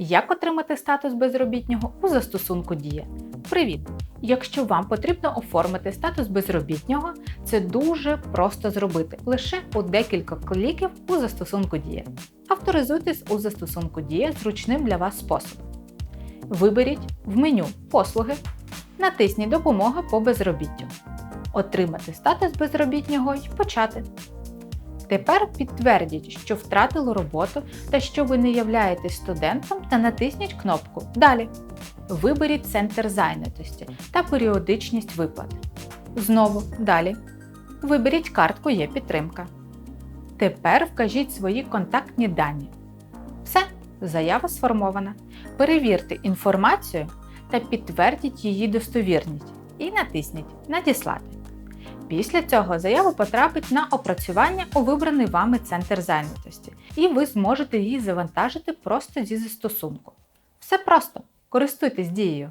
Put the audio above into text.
Як отримати статус безробітнього у застосунку Дія? Привіт! Якщо вам потрібно оформити статус безробітнього, це дуже просто зробити лише у декілька кліків у застосунку Дія. Авторизуйтесь у застосунку Дія зручним для вас способом. Виберіть в меню Послуги, натисніть Допомога по безробіттю. Отримати статус безробітнього і почати. Тепер підтвердіть, що втратили роботу та що ви не являєтесь студентом та натисніть кнопку Далі. Виберіть центр зайнятості та періодичність виплат. Знову Далі. Виберіть картку Є підтримка. Тепер вкажіть свої контактні дані. Все, заява сформована. Перевірте інформацію та підтвердіть її достовірність і натисніть Надіслати. Після цього заява потрапить на опрацювання у вибраний вами центр зайнятості, і ви зможете її завантажити просто зі застосунку. Все просто, користуйтесь дією.